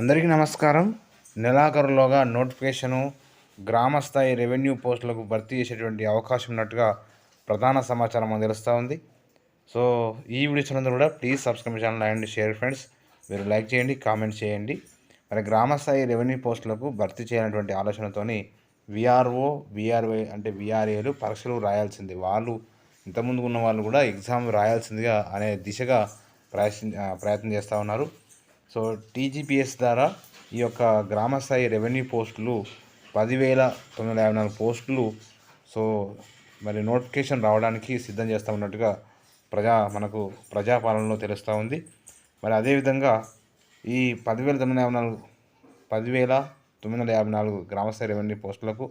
అందరికీ నమస్కారం. నెలాఖరులోగా నోటిఫికేషను గ్రామ స్థాయి రెవెన్యూ పోస్టులకు భర్తీ చేసేటువంటి అవకాశం ఉన్నట్టుగా ప్రధాన సమాచారం మనకు తెలుస్తూ ఉంది. సో ఈ వీడియో చూసినందుకు కూడా please subscribe channel and share friends మీరు లైక్ చేయండి కామెంట్ చేయండి. మరి గ్రామ స్థాయి రెవెన్యూ పోస్టులకు భర్తీ చేయాలనేటువంటి ఆలోచనతోని విఆర్ఓ విఆర్ఓ అంటే విఆర్ఏలు పరీక్షలు రాయాల్సింది. వాళ్ళు ఇంతకుముందు ఉన్న వాళ్ళు కూడా ఎగ్జామ్ రాయాల్సిందిగా అనే దిశగా ప్రయత్న ప్రయత్నం చేస్తూ ఉన్నారు. సో టీజీపీఎస్ ద్వారా ఈ యొక్క గ్రామ స్థాయి రెవెన్యూ పోస్టులు పదివేల తొమ్మిది వందల యాభై నాలుగు పోస్టులు సో మరి నోటిఫికేషన్ రావడానికి సిద్ధం చేస్తూ ఉన్నట్టుగా ప్రజా మనకు ప్రజాపాలనలో తెలుస్తూ ఉంది. మరి అదేవిధంగా ఈ పదివేల తొమ్మిది యాభై నాలుగు పదివేల తొమ్మిది వందల యాభై నాలుగు గ్రామస్థాయి రెవెన్యూ పోస్టులకు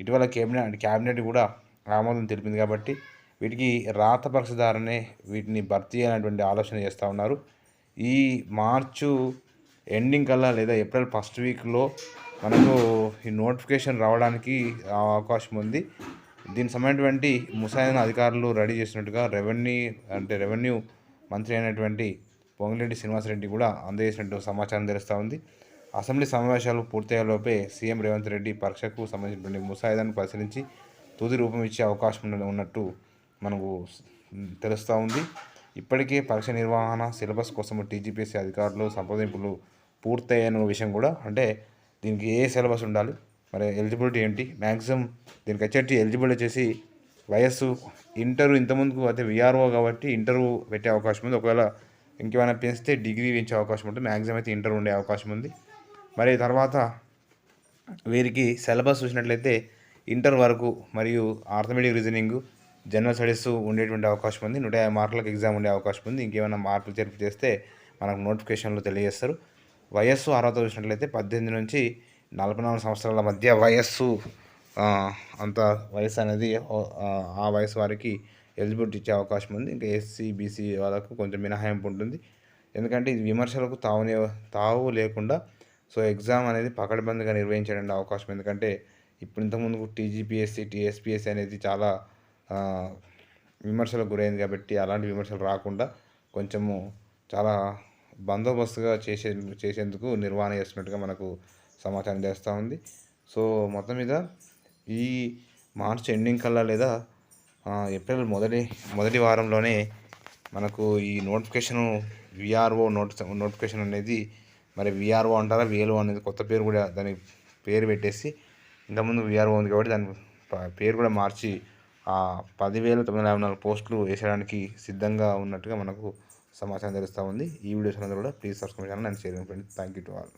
ఇటీవల కేబినెట్ క్యాబినెట్ కూడా ఆమోదం తెలిపింది కాబట్టి వీటికి రాత పరీక్ష ద్వారానే వీటిని భర్తీ అయినటువంటి ఆలోచన చేస్తూ ఉన్నారు. ఈ మార్చు ఎండింగ్ కల్లా లేదా ఏప్రిల్ ఫస్ట్ వీక్లో మనకు ఈ నోటిఫికేషన్ రావడానికి అవకాశం ఉంది. దీనికి సంబంధించినటువంటి ముసాయిదా అధికారులు రెడీ చేసినట్టుగా రెవెన్యూ అంటే రెవెన్యూ మంత్రి అయినటువంటి పొంగిరెడ్డి శ్రీనివాసరెడ్డి కూడా అందజేసినట్టు సమాచారం తెలుస్తూ ఉంది. అసెంబ్లీ సమావేశాలు పూర్తయ్యేలోపే సీఎం రేవంత్ రెడ్డి పరీక్షకు సంబంధించినటువంటి ముసాయిదాను పరిశీలించి తుది రూపం ఇచ్చే అవకాశం ఉన్నట్టు మనకు తెలుస్తూ ఉంది. ఇప్పటికే పరీక్ష నిర్వహణ సిలబస్ కోసం టీజీపీఎస్సీ అధికారులు సంప్రదింపులు పూర్తయ్యన విషయం కూడా అంటే దీనికి ఏ సిలబస్ ఉండాలి మరి ఎలిజిబిలిటీ ఏంటి మ్యాక్సిమం దీనికి వచ్చేటి ఎలిజిబిలిటీ వచ్చేసి వయస్సు ఇంటర్ ఇంతకుముందుకు అయితే విఆర్ఓ కాబట్టి ఇంటర్ పెట్టే అవకాశం ఉంది. ఒకవేళ ఇంకేమైనా పెంచితే డిగ్రీ పెంచే అవకాశం ఉంటుంది మ్యాక్సిమం అయితే ఇంటర్ ఉండే అవకాశం ఉంది. మరి తర్వాత వీరికి సిలబస్ చూసినట్లయితే ఇంటర్ వరకు మరియు ఆర్థమెటిక్ రీజనింగ్ జనరల్ స్టడీస్ ఉండేటువంటి అవకాశం ఉంది. నూట యాభై మార్కులకు ఎగ్జామ్ ఉండే అవకాశం ఉంది. ఇంకేమైనా మార్పులు చేర్పు చేస్తే మనకు నోటిఫికేషన్లో తెలియజేస్తారు. వయస్సు అర్హత చూసినట్లయితే పద్దెనిమిది నుంచి నలభై నాలుగు సంవత్సరాల మధ్య వయస్సు అంత వయసు అనేది ఆ, వయసు వారికి ఎలిజిబిలిటీ ఇచ్చే అవకాశం ఉంది. ఇంకా ఎస్సీ బీసీ వాళ్ళకు కొంచెం మినహాయింపు ఉంటుంది. ఎందుకంటే ఇది విమర్శలకు తావునే తావు లేకుండా సో ఎగ్జామ్ అనేది పకడ్బందీగా నిర్వహించడానికి అవకాశం. ఎందుకంటే ఇప్పుడు ఇంతకుముందు టీజీపీఎస్సీ టీఎస్పీఎస్సీ అనేది చాలా విమర్శలకు గురైంది కాబట్టి అలాంటి విమర్శలు రాకుండా కొంచెము చాలా బందోబస్తుగా చేసే చేసేందుకు నిర్వహణ చేస్తున్నట్టుగా మనకు సమాచారం చేస్తూ ఉంది. సో మొత్తం మీద ఈ మార్చ్ ఎండింగ్ కల్లా లేదా ఏప్రిల్ మొదటి మొదటి వారంలోనే మనకు ఈ నోటిఫికేషన్ విఆర్ఓ నోటి నోటిఫికేషన్ అనేది మరి విఆర్ఓ అంటారా విఎల్ఓ అనేది కొత్త పేరు కూడా దాని పేరు పెట్టేసి ఇంతకుముందు విఆర్ఓ ఉంది కాబట్టి దాని పేరు కూడా మార్చి పదివేల తొమ్మిది వందల యాభై నాలుగు పోస్టులు వేసేయడానికి సిద్ధంగా ఉన్నట్టుగా మనకు సమాచారం తెలుస్తూ ఉంది. ఈ వీడియోస్ అందరూ కూడా please subscribe channel and share friends thank you to all